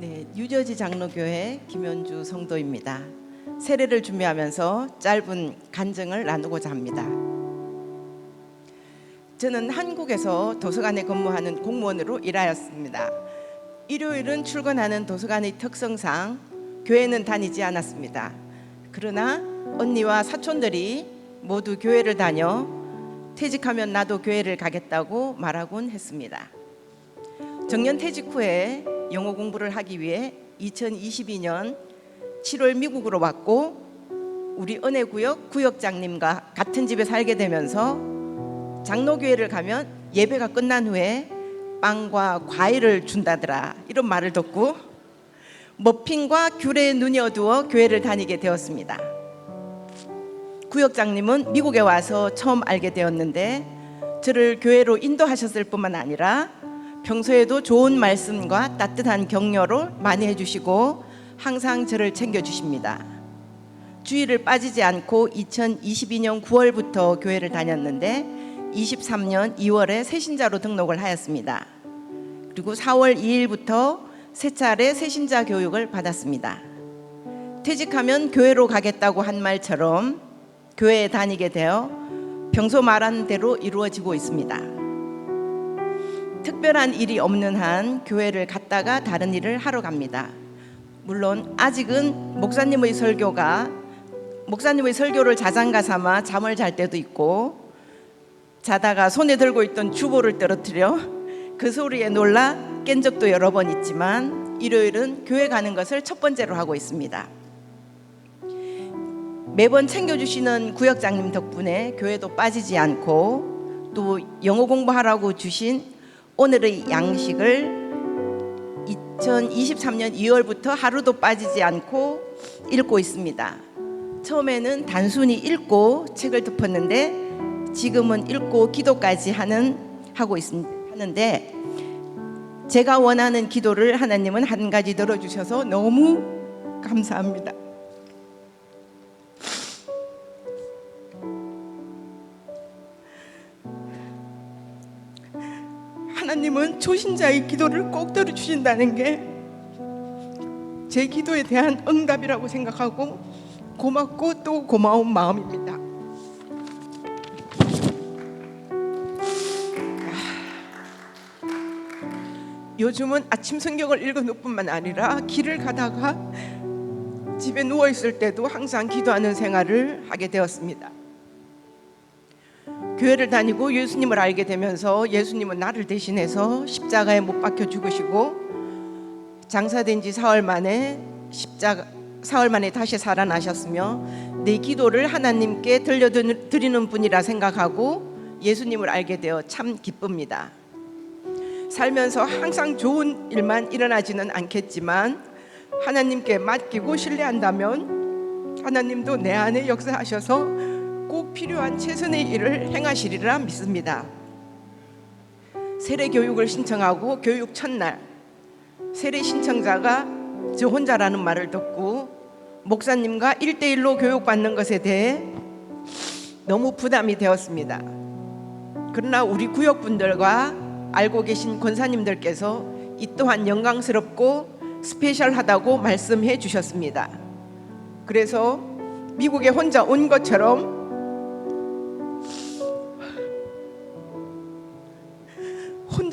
네, 유저지 장로교회 김현주 성도입니다. 세례를 준비하면서 짧은 간증을 나누고자 합니다. 저는 한국에서 도서관에 근무하는 공무원으로 일하였습니다. 일요일은 출근하는 도서관의 특성상 교회는 다니지 않았습니다. 그러나 언니와 사촌들이 모두 교회를 다녀 퇴직하면 나도 교회를 가겠다고 말하곤 했습니다. 정년 퇴직 후에 영어 공부를 하기 위해 2022년 7월 미국으로 왔고 우리 은혜구역 구역장님과 같은 집에 살게 되면서 장로교회를 가면 예배가 끝난 후에 빵과 과일을 준다더라 이런 말을 듣고 머핀과 귤에 눈이 어두워 교회를 다니게 되었습니다. 구역장님은 미국에 와서 처음 알게 되었는데 저를 교회로 인도하셨을 뿐만 아니라 평소에도 좋은 말씀과 따뜻한 격려를 많이 해주시고 항상 저를 챙겨주십니다. 주일을 빠지지 않고 2022년 9월부터 교회를 다녔는데 23년 2월에 새신자로 등록을 하였습니다. 그리고 4월 2일부터 세 차례 새신자 교육을 받았습니다. 퇴직하면 교회로 가겠다고 한 말처럼 교회에 다니게 되어 평소 말한 대로 이루어지고 있습니다. 특별한 일이 없는 한 교회를 갔다가 다른 일을 하러 갑니다. 물론 아직은 목사님의 설교가 목사님의 설교를 자장가 삼아 잠을 잘 때도 있고 자다가 손에 들고 있던 주보를 떨어뜨려 그 소리에 놀라 깬 적도 여러 번 있지만 일요일은 교회 가는 것을 첫 번째로 하고 있습니다. 매번 챙겨주시는 구역장님 덕분에 교회도 빠지지 않고 또 영어 공부하라고 주신 오늘의 양식을 2023년 2월부터 하루도 빠지지 않고 읽고 있습니다. 처음에는 단순히 읽고 책을 덮었는데 지금은 읽고 기도까지 하는 하고 있습니다. 하는데 제가 원하는 기도를 하나님은 한 가지 들어주셔서 너무 감사합니다. 하나님은 초신자의 기도를 꼭 들어주신다는 게 제 기도에 대한 응답이라고 생각하고 고맙고 또 고마운 마음입니다. 요즘은 아침 성경을 읽어놓을 뿐만 아니라 길을 가다가 집에 누워 있을 때도 항상 기도하는 생활을 하게 되었습니다. 교회를 다니고 예수님을 알게 되면서 예수님은 나를 대신해서 십자가에 못 박혀 죽으시고 장사된 지 사흘 만에 십자가 사흘 만에 다시 살아나셨으며 내 기도를 하나님께 들려드리는 분이라 생각하고 예수님을 알게 되어 참 기쁩니다. 살면서 항상 좋은 일만 일어나지는 않겠지만 하나님께 맡기고 신뢰한다면 하나님도 내 안에 역사하셔서 꼭 필요한 최선의 일을 행하시리라 믿습니다. 세례 교육을 신청하고 교육 첫날 세례 신청자가 저 혼자라는 말을 듣고 목사님과 일대일로 교육받는 것에 대해 너무 부담이 되었습니다. 그러나 우리 구역분들과 알고 계신 권사님들께서 이 또한 영광스럽고 스페셜하다고 말씀해 주셨습니다. 그래서 미국에 혼자 온 것처럼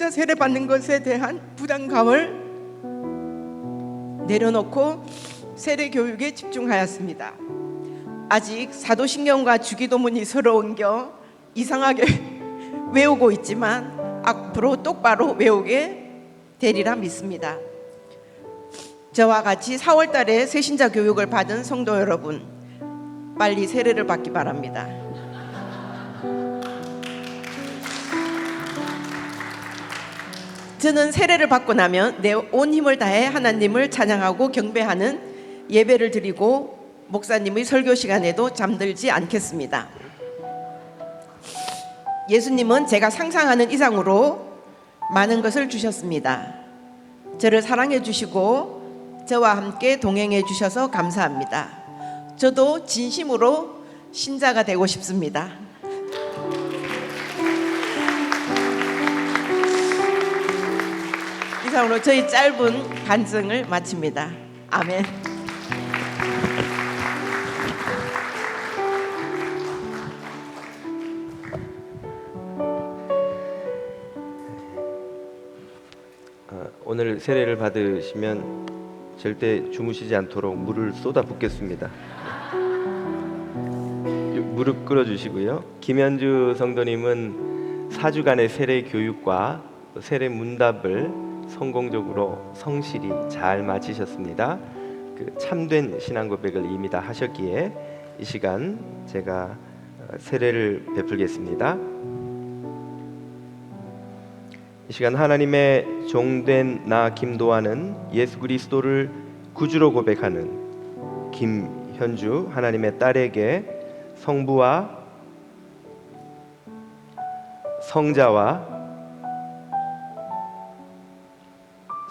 혼자 세례 받는 것에 대한 부담감을 내려놓고 세례 교육에 집중하였습니다. 아직 사도신경과 주기도문이 서러운 겨 이상하게 외우고 있지만 앞으로 똑바로 외우게 되리라 믿습니다. 저와 같이 4월 달에 새신자 교육을 받은 성도 여러분 빨리 세례를 받기 바랍니다. 저는 세례를 받고 나면 내 온 힘을 다해 하나님을 찬양하고 경배하는 예배를 드리고 목사님의 설교 시간에도 잠들지 않겠습니다. 예수님은 제가 상상하는 이상으로 많은 것을 주셨습니다. 저를 사랑해 주시고 저와 함께 동행해 주셔서 감사합니다. 저도 진심으로 신자가 되고 싶습니다. 이상으로 저희 짧은 간증을 마칩니다. 아멘. 어, 오늘 세례를 받으시면 절대 주무시지 않도록 물을 쏟아 붓겠습니다. 무릎 꿇어 주시고요. 김현주 성도님은 4주간의 세례 교육과 세례 문답을 성공적으로 성실히 잘 마치셨습니다. 그 참된 신앙 고백을 이미 다 하셨기에 이 시간 제가 어, 세례를 베풀겠습니다. 이 시간 하나님의 종된 나 김도환은 예수 그리스도를 구주로 고백하는 김현주 하나님의 딸에게 성부와 성자와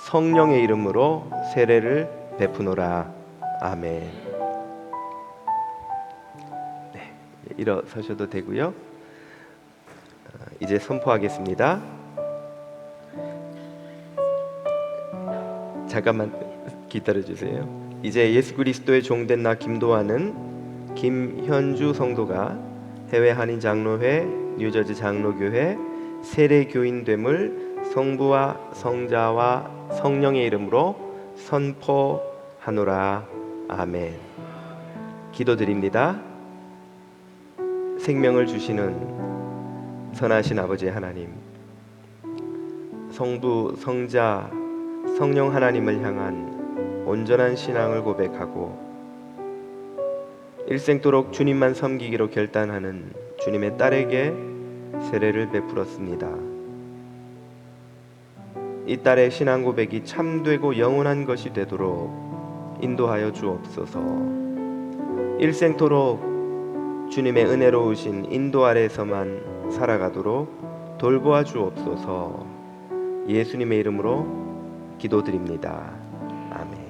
성령의 이름으로 세례를 베푸노라 아멘. 네, 일어서셔도 되고요. 어, 이제 선포하겠습니다. 잠깐만 기다려 주세요. 이제 예수 그리스도의 종된 나 김도환은 김현주 성도가 해외 한인 장로회, 뉴저지 장로교회 세례 교인 됨을 성부와 성자와 성령의 이름으로 선포하노라. 아멘. 기도드립니다. 생명을 주시는 선하신 아버지 하나님, 성부, 성자, 성령 하나님을 향한 온전한 신앙을 고백하고 일생도록 주님만 섬기기로 결단하는 주님의 딸에게 세례를 베풀었습니다. 이 딸의 신앙 고백이 참되고 영원한 것이 되도록 인도하여 주옵소서. 일생토록 주님의 은혜로우신 인도 아래에서만 살아가도록 돌보아 주옵소서. 예수님의 이름으로 기도드립니다. 아멘.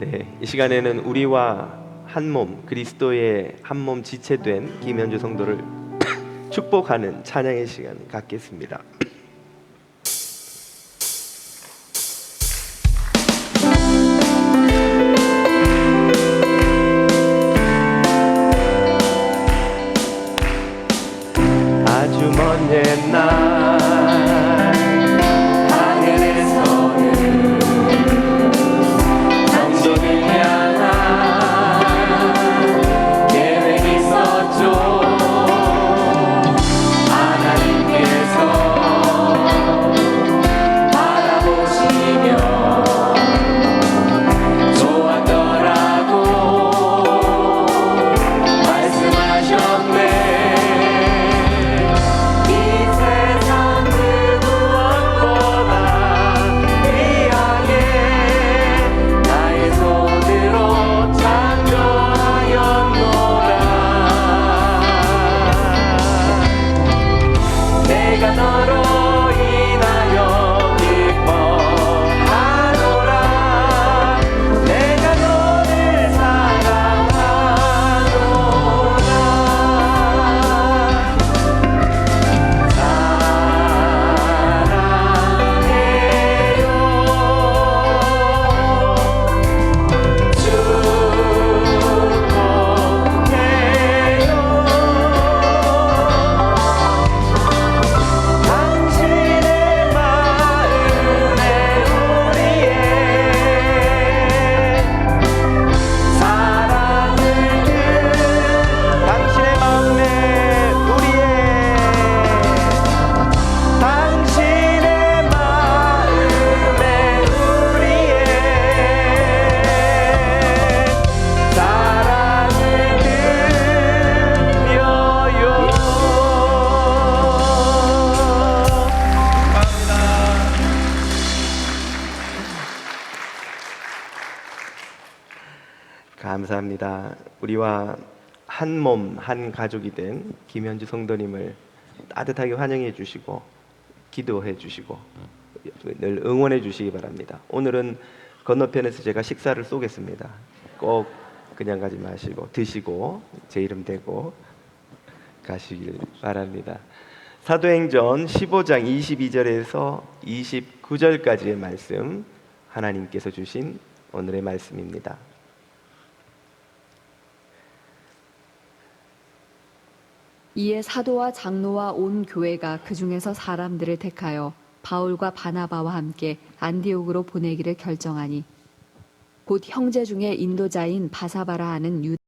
네, 이 시간에는 우리와 한 몸 그리스도의 한 몸 지체된 김현주 성도를 축복하는 찬양의 시간 갖겠습니다. 먼 옛날 우리와 한 몸, 한 가족이 된 김현주 성도님을 따뜻하게 환영해 주시고 기도해 주시고 늘 응원해 주시기 바랍니다. 오늘은 건너편에서 제가 식사를 쏘겠습니다. 꼭 그냥 가지 마시고 드시고 제 이름 대고 가시길 바랍니다. 사도행전 15장 22절에서 29 29절까지의 말씀 하나님께서 주신 오늘의 말씀입니다. 이에 사도와 장로와 온 교회가 그 중에서 사람들을 택하여 바울과 바나바와 함께 안디옥으로 보내기를 결정하니 곧 형제 중에 인도자인 바사바라 하는 유